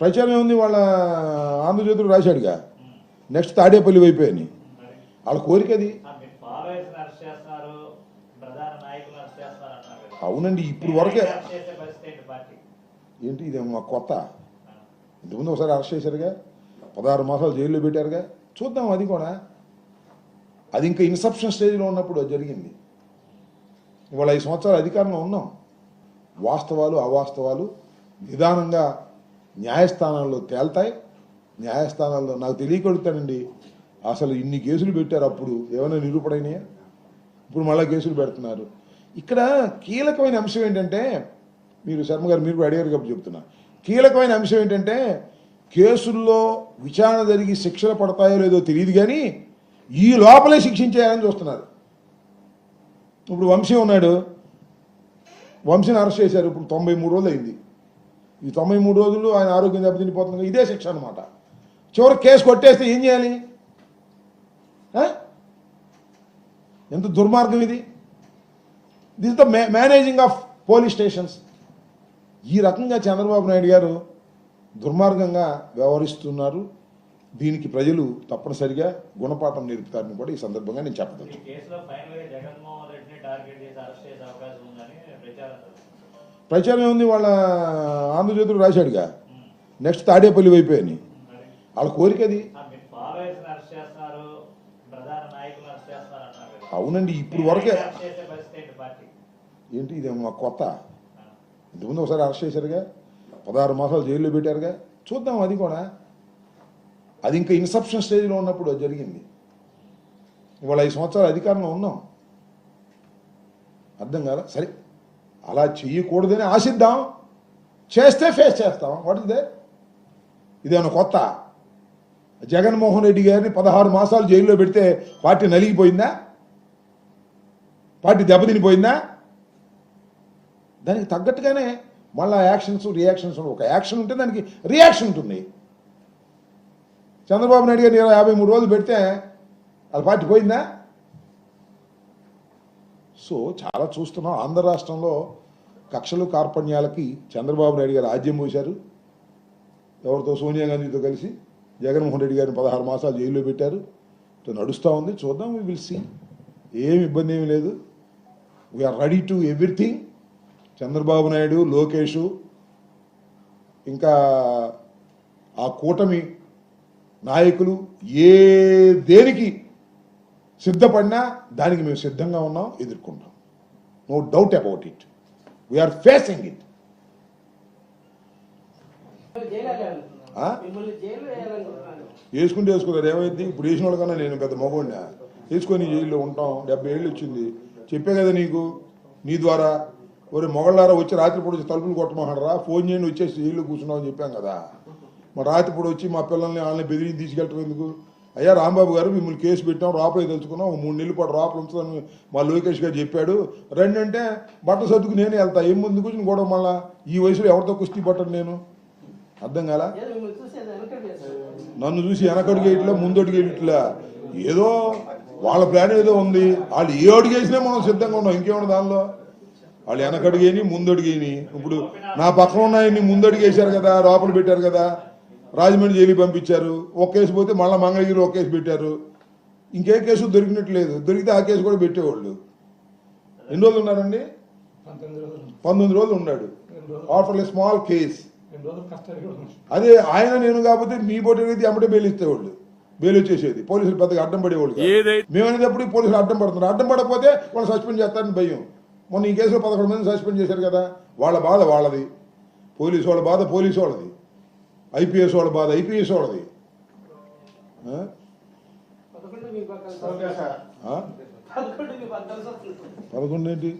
ప్రచారం ఏముంది? వాళ్ళ ఆంధ్రజ్యోతిలో రాశాడుగా. నెక్స్ట్ తాడేపల్లి వైపు అని వాళ్ళ కోరిక అది. అవునండి ఇప్పుడు వరకే. ఏంటి ఇది మా కొత్త? ఇంతకుముందు ఒకసారి అరెస్ట్ చేశారుగా. పదహారు మాసాలు జైల్లో పెట్టారుగా. చూద్దాం అది కూడా. అది ఇంకా ఇన్సెప్షన్ స్టేజ్లో ఉన్నప్పుడు అది జరిగింది. ఇవాళ ఐదు సంవత్సరాలు అధికారంలో ఉన్నాం. వాస్తవాలు అవాస్తవాలు నిదానంగా న్యాయస్థానాల్లో తేల్తాయి. న్యాయస్థానాల్లో నాకు తెలియకడుగుతానండి అసలు ఇన్ని కేసులు పెట్టారు అప్పుడు ఏమైనా నిరూపణైనాయా? ఇప్పుడు మళ్ళీ కేసులు పెడుతున్నారు. ఇక్కడ కీలకమైన అంశం ఏంటంటే మీరు శర్మ గారు మీరు కూడా అడిగారు కాబట్టి చెప్తున్నా. కీలకమైన అంశం ఏంటంటే కేసుల్లో విచారణ జరిగి శిక్షలు పడతాయో లేదో తెలియదు కానీ ఈ లోపలే శిక్షించేయాలని చూస్తున్నారు. ఇప్పుడు వంశీ ఉన్నాడు. వంశీని అరెస్ట్ చేశారు. ఇప్పుడు తొంభై మూడు రోజులు అయింది ఈ తొంభై మూడు రోజులు ఆయన ఆరోగ్యం దెబ్బతినిపోతుంది ఇదే శిక్ష అనమాట చివరి కేసు కొట్టేస్తే ఏం చేయాలి? ఎంత దుర్మార్గం ఇది? This the managing of police stations ఈ రకంగా చంద్రబాబు నాయుడు గారు దుర్మార్గంగా వ్యవహరిస్తున్నారు. దీనికి ప్రజలు తప్పనిసరిగా గుణపాఠం నేర్పుతారని కూడా ఈ సందర్భంగా నేను చెప్పదలుచు ప్రచారం ఏముంది? వాళ్ళ ఆంధ్రజ్యోతిలో రాశాడుగా. నెక్స్ట్ తాడేపల్లి వైపు అని వాళ్ళ కోరిక అది. అవునండి ఇప్పుడు వరకే. ఏంటి ఇది మా కొత్త. ఇంతకుముందు ఒకసారి అరెస్ట్ చేశారుగా. పదహారు మాసాలు జైల్లో పెట్టారుగా. చూద్దాం అది కూడా. అది ఇంకా ఇన్సెప్షన్ స్టేజ్లో ఉన్నప్పుడు అది జరిగింది. ఇవాళ ఐదు సంవత్సరాలు అధికారంలో ఉన్నాం. అర్థం కాదా సరే. అలా చెయ్యకూడదని ఆశిద్దాం. చేస్తే ఫేస్ చేస్తాం. వాట్ ఇస్ ఇదేమన్నా కొత్త? జగన్మోహన్ రెడ్డి గారిని పదహారు మాసాలు జైల్లో పెడితే పార్టీ నలిగిపోయిందా? పార్టీ దెబ్బతినిపోయిందా? దానికి తగ్గట్టుగానే మళ్ళా యాక్షన్స్ రియాక్షన్స్ ఒక యాక్షన్ ఉంటే దానికి రియాక్షన్ ఉంటుంది. చంద్రబాబు నాయుడు గారిని ఇరవై యాభై మూడు రోజులు పెడితే వాళ్ళ పార్టీ పోయిందా? సో చాలా చూస్తున్నాం. ఆంధ్ర రాష్ట్రంలో కక్షలు కార్పణ్యాలకి చంద్రబాబు నాయుడు గారు ఆజ్యం పోశారు. ఎవరితో? సోనియా గాంధీతో కలిసి జగన్మోహన్ రెడ్డి గారిని పదహారు మాసాలు జైల్లో పెట్టారు. నడుస్తూ ఉంది. చూద్దాం వి విల్ సీ ఏమి ఇబ్బంది ఏమి లేదు. We're ready to everything Chandrababu Naidu Lokesh ఇంకా ఆ కూటమి నాయకులు ఏ దేనికి సిద్ధపడినా దానికి మేము సిద్ధంగా ఉన్నాం ఎదుర్కొంటాం. No doubt about it we're facing it వేసుకుంటే వేసుకున్నారు ఏమైంది? ఇప్పుడు వేసిన వాళ్ళకన్నా నేను పెద్ద మగవాడినా వేసుకొని జైల్లో ఉంటాం. డెబ్బై ఏళ్ళు వచ్చింది. చెప్పే కదా నీకు నీ ద్వారా. ఒరే మొగళ్ళారా వచ్చి రాత్రిపూట వచ్చి తలుపులు కొట్టమన్నారా ఫోన్ చేయండి వచ్చేసి జైల్లో కూర్చున్నాం అని చెప్పాం కదా. మా రాత్రిపూట వచ్చి మా పిల్లల్ని వాళ్ళని బెదిరించి తీసుకెళ్ళటం ఎందుకు? అయ్యా రాంబాబు గారు మిమ్మల్ని కేసు పెట్టాం రాపలే తెలుసుకున్నాం మూడు నెలల పాటు రాపలు ఉంచుతాను మా లోకేష్ గారు చెప్పాడు. రండి అంటే బట్ట సర్దుకు నేనే వెళ్తా ఏం ముందు కూర్చుని గొడవ మళ్ళా? ఈ వయసులో ఎవరితో కుస్తీ పట్టను నేను? అర్థం కాలా? నన్ను చూసి వెనకడుగు ఇట్లా ముందడుగు ఇట్లా ఏదో వాళ్ళ ప్లాన్ ఏదో ఉంది. వాళ్ళు ఏ అడుగు వేసినా మనం సిద్ధంగా ఉన్నాం ఇంకేమన్నా దానిలో? వాళ్ళు వెనకడుగేని ముందడుగేని ఇప్పుడు నా పక్కన ఉన్నాయని ముందడుగు వేశారు కదా లోపల పెట్టారు కదా. రాజమండ్రి జైలుకి పంపించారు. ఒక కేసు పోతే మళ్ళీ మంగళగిరి ఒక కేసు పెట్టారు. ఇంకే కేసు దొరికినట్లేదు దొరికితే ఆ కేసు కూడా పెట్టేవాళ్ళు. ఎన్ని రోజులు ఉన్నారండి? పంతొమ్మిది రోజులు ఉన్నాడు. Offer a small case. అదే ఆయన నేను కాకపోతే మీ పోటీ అయితే అమ్మటే బెయిల్ ఇస్తేవాళ్ళు బెయిల్ వచ్చేసేది. పోలీసులు పెద్దగా అడ్డం పడేవాళ్ళు. మేమనేటప్పుడు పోలీసులు అడ్డం పడుతున్నారు. అడ్డం పడకపోతే వాళ్ళు సస్పెండ్ చేస్తారని భయం. మొన్న ఈ కేసులో పదకొండు మంది సస్పెండ్ చేశారు కదా. వాళ్ళ బాధ వాళ్ళది. పోలీసు వాళ్ళ బాధ పోలీసు వాళ్ళది. ఐపీఎస్ వాళ్ళ బాధ ఐపీఎస్ వాళ్ళది పదకొండు ఏంటి